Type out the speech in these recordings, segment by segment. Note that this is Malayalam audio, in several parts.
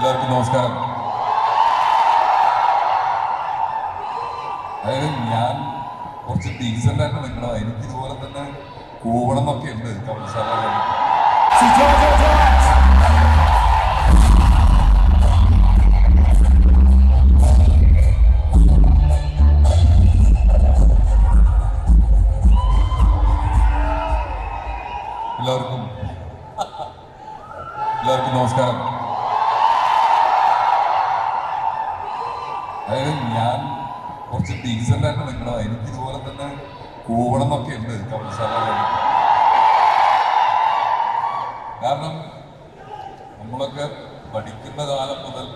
എല്ലാവർക്കും നമസ്കാരം. അതായത് ഞാൻ കുറച്ച് ഡീസന്റ് ആയിട്ട് നിൽക്കണം. എനിക്ക് ഇതുപോലെ തന്നെ കൂവണം എന്നൊക്കെ ഉണ്ട്. കമൽസാല എല്ലാവർക്കും എല്ലാവർക്കും നമസ്കാരം. അതായത് ഞാൻ കുറച്ച് ഡീസന്റ് ആയിട്ട് നിൽക്കണം എനിക്ക് ഇതുപോലെ തന്നെ കൂവണം എന്നൊക്കെ ഉണ്ട് കമൽസാല കാരണം നമ്മളൊക്കെ പഠിക്കുന്ന കാലം മുതൽ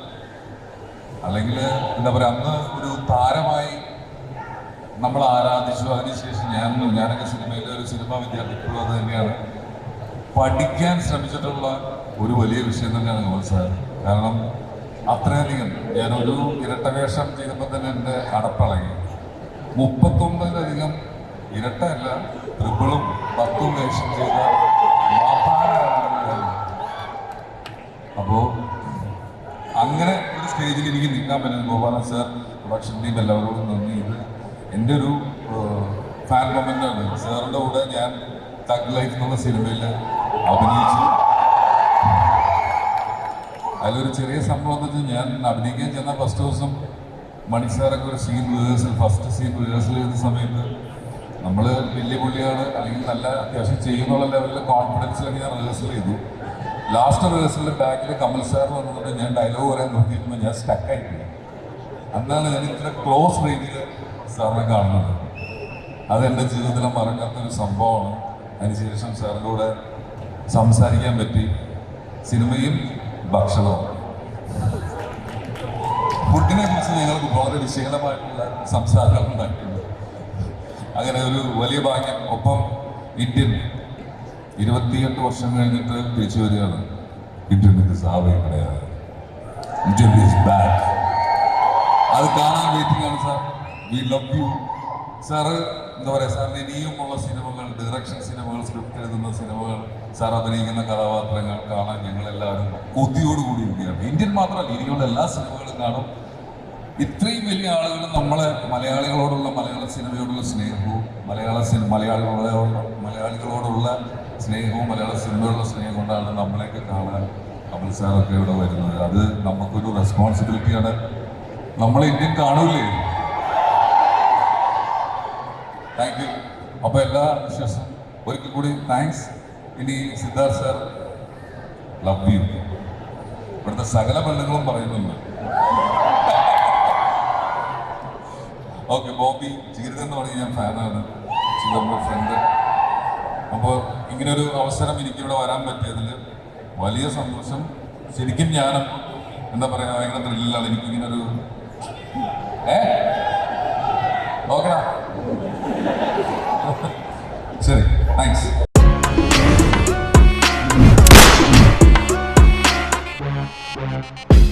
അല്ലെങ്കിൽ എന്താ പറയുക അന്ന് ഒരു താരമായി നമ്മൾ ആരാധിച്ചു. അതിനുശേഷം ഞാൻ ഞാനൊക്കെ സിനിമയിലെ ഒരു സിനിമാ വിദ്യാർത്ഥി ഇപ്പോഴും അത് തന്നെയാണ്. പഠിക്കാൻ ശ്രമിച്ചിട്ടുള്ള ഒരു വലിയ വിഷയം തന്നെയാണ് കമൽ സാർ കാരണം അത്രയധികം. ഞാനൊരു ഇരട്ടവേഷം ചെയ്തപ്പോൾ തന്നെ എന്റെ അടപ്പളകി. മുപ്പത്തൊമ്പതിലധികം ഇരട്ടയല്ല ത്രിപ്പിളും പത്തും വേഷം ചെയ്ത അപ്പോൾ അങ്ങനെ ഒരു സ്റ്റേജിൽ എനിക്ക് നിൽക്കാൻ പറ്റുന്നത് ഗോപാലൻ സാർ പ്രൊഡക്ഷൻ ടീം എല്ലാവരോടും നന്ദി. ഇത് എന്റെ ഒരു ഫാൻ മൊമെന്റാണ് സാറിന്റെ കൂടെ ഞാൻ തഗ് ലൈഫ് എന്നുള്ള സിനിമയിൽ അഭിനയിച്ചു അതിലൊരു ചെറിയ സംഭവം എന്ന് വെച്ചാൽ ഞാൻ അഭിനയിക്കാൻ ചെന്ന ഫസ്റ്റ് ദിവസം മണി സാറൊക്കെ ഒരു scene rehearsal first scene rehearsal ചെയ്യുന്ന സമയത്ത് നമ്മൾ വലിയ പുള്ളിയാണ് അല്ലെങ്കിൽ നല്ല അത്യാവശ്യം ചെയ്യുന്നുള്ള ലെവലിൽ കോൺഫിഡൻസിലൊക്കെ ഞാൻ റിഹേഴ്സൽ ചെയ്തു. ലാസ്റ്റ് റിഹേഴ്സലിൽ ബാക്കിൽ കമൽ സാർ വന്നിട്ട് ഞാൻ ഡയലോഗ് പറയാൻ നോക്കിയപ്പോൾ ഞാൻ സ്റ്റക്കായിട്ടില്ല അന്നാണ് ഞാൻ ഇത്ര ക്ലോസ് റേഞ്ചിൽ സാറിനെ കാണുന്നത്. അത് എന്റെ ജീവിതത്തിലെ മറക്കാത്തൊരു സംഭവമാണ്. അതിനുശേഷം സാറിന്റെ കൂടെ സംസാരിക്കാൻ പറ്റി. സിനിമയും ഭക്ഷണവും. ഫുഡിനെ കുറിച്ച് നിങ്ങൾക്ക് വളരെ വിശകലമായിട്ടുള്ള സംസാരം ഉണ്ടായിട്ടുണ്ട്. അങ്ങനെ ഒരു വലിയ ഭാഗ്യം. ഒപ്പം ഇന്ത്യൻ ഇരുപത്തിയെട്ട് വർഷം കഴിഞ്ഞിട്ട് തിരിച്ചു വരികയാണ് ഇന്ത്യൻ ബാക്ക് അത് കാണാൻ waiting sir. We love you sir എന്താ പറയുക സാറിന് ഇനിയുമുള്ള സിനിമകൾ ഡയറക്ഷൻ സിനിമകൾ സ്ക്രിപ്റ്റ് എഴുതുന്ന സിനിമകൾ സാർ അഭിനയിക്കുന്ന കഥാപാത്രങ്ങൾ കാണാൻ ഞങ്ങളെല്ലാവരും കൊതിയോടുകൂടി ഇരിക്കുകയാണ്. ഇന്ത്യൻ മാത്രമല്ല ഇനിയുള്ള എല്ലാ സിനിമകളും കാണും. ഇത്രയും വലിയ ആളുകൾ നമ്മളെ മലയാളികളോടുള്ള മലയാള സിനിമയോടുള്ള സ്നേഹവും മലയാള സിനിമ മലയാളികളോടുള്ള മലയാളികളോടുള്ള സ്നേഹവും മലയാള സിനിമയോടുള്ള സ്നേഹം കൊണ്ടാണ് നമ്മളെയൊക്കെ കാണാൻ കമൽ സാറൊക്കെ ഇവിടെ വരുന്നത്. അത് നമുക്കൊരു റെസ്പോൺസിബിലിറ്റിയാണ് നമ്മൾ ഇന്ത്യൻ കാണൂലേ? താങ്ക് യു അപ്പോൾ എല്ലാ വിശ്വാസം ഒരിക്കൽ കൂടി താങ്ക്സ് ഇനി സിദ്ധാർത്ഥ സാർ ലവ് യു ഇവിടുത്തെ സകല പെണ്ണുങ്ങളും പറയുന്നുണ്ട്. ഓക്കെ ബോബി ജീവിതം എന്ന് പറഞ്ഞ് ഞാൻ ഫാനാണ് നമ്മുടെ ഫ്രണ്ട് അപ്പോൾ ഇങ്ങനൊരു അവസരം എനിക്കിവിടെ വരാൻ പറ്റിയതിൽ വലിയ സന്തോഷം ശരിക്കും ഞാനും എന്താ പറയുക ഭയങ്കര ത്രില്ലാണ് എനിക്കിങ്ങനൊരു ഏ? ഓക്കെടാ ശരി താങ്ക്സ്